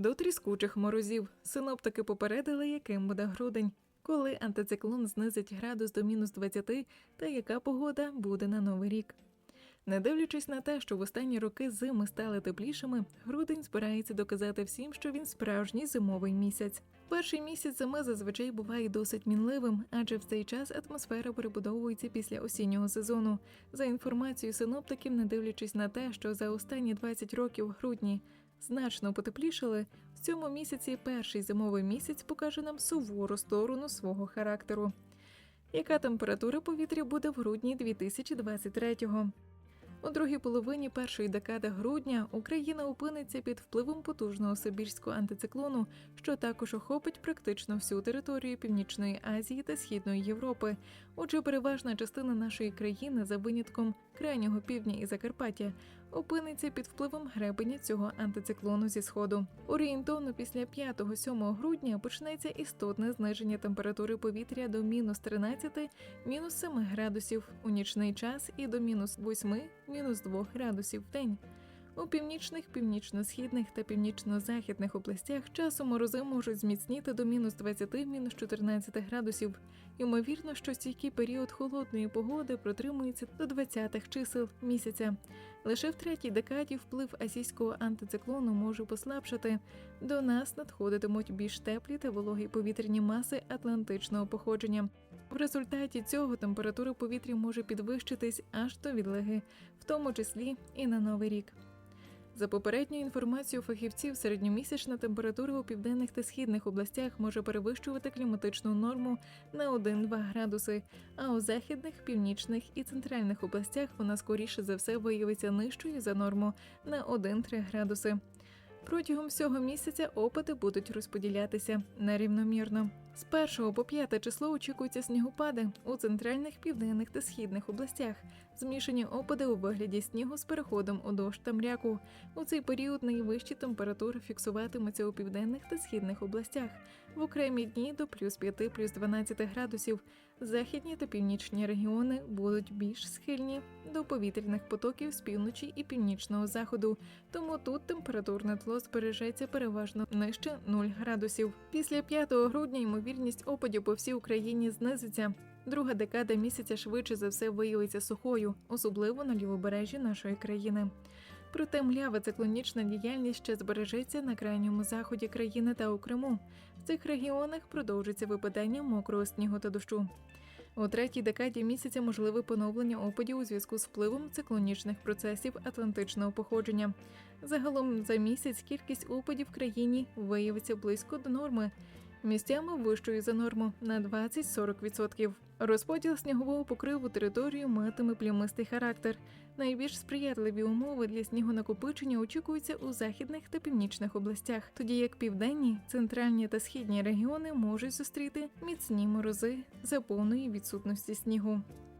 До тріскучих морозів синоптики попередили, яким буде грудень, коли антициклон знизить градус до мінус 20 та яка погода буде на новий рік. Не дивлячись на те, що в останні роки зими стали теплішими, грудень збирається доказати всім, що він справжній зимовий місяць. Перший місяць зими зазвичай буває досить мінливим, адже в цей час атмосфера перебудовується після осіннього сезону. За інформацією синоптиків, не дивлячись на те, що за останні 20 років грудні значно потеплішали, в цьому місяці перший зимовий місяць покаже нам сувору сторону свого характеру. Яка температура повітря буде в грудні 2023-го? У другій половині першої декади грудня Україна опиниться під впливом потужного сибірського антициклону, що також охопить практично всю територію Північної Азії та Східної Європи. Отже, переважна частина нашої країни, за винятком крайнього півдня і Закарпаття, опиниться під впливом гребеня цього антициклону зі сходу. Орієнтовно після 5-7 грудня почнеться істотне зниження температури повітря до мінус 13, мінус 7 градусів у нічний час і до мінус 8, мінус 2 градусів в день. У північних, північно-східних та північно-західних областях часом морози можуть зміцніти до мінус 20, мінус 14 градусів. Ймовірно, що стійкий період холодної погоди протримується до 20-х чисел місяця. Лише в третій декаді вплив азійського антициклону може послабшати. До нас надходитимуть більш теплі та вологі повітряні маси атлантичного походження. В результаті цього температура повітря може підвищитись аж до відлеги, в тому числі і на новий рік. За попередньою інформацією фахівців, середньомісячна температура у південних та східних областях може перевищувати кліматичну норму на 1-2 градуси, а у західних, північних і центральних областях вона скоріше за все виявиться нижчою за норму на 1-3 градуси. Протягом всього місяця опади будуть розподілятися нерівномірно. З 1 по 5 число очікуються снігопади у центральних, південних та східних областях. Змішані опади у вигляді снігу з переходом у дощ та мряку. У цей період найвищі температури фіксуватимуться у південних та східних областях. В окремі дні до плюс 5, плюс 12 градусів. Західні та північні регіони будуть більш схильні до повітряних потоків з півночі і північного заходу. Тому тут температурне тло збережеться переважно нижче 0 градусів. Після 5 грудня ймовірність опадів по всій Україні знизиться. Друга декада місяця швидше за все виявиться сухою, особливо на лівобережжі нашої країни. Проте млява циклонічна діяльність ще збережеться на крайньому заході країни та у Криму. В цих регіонах продовжиться випадання мокрого снігу та дощу. У третій декаді місяця можливе поновлення опадів у зв'язку з впливом циклонічних процесів атлантичного походження. Загалом за місяць кількість опадів в країні виявиться близько до норми. Місцями вищою за норму на 20-40%. Розподіл снігового покриву територію матиме плямистий характер. Найбільш сприятливі умови для снігонакопичення очікуються у західних та північних областях, тоді як південні, центральні та східні регіони можуть зустріти міцні морози за повної відсутності снігу.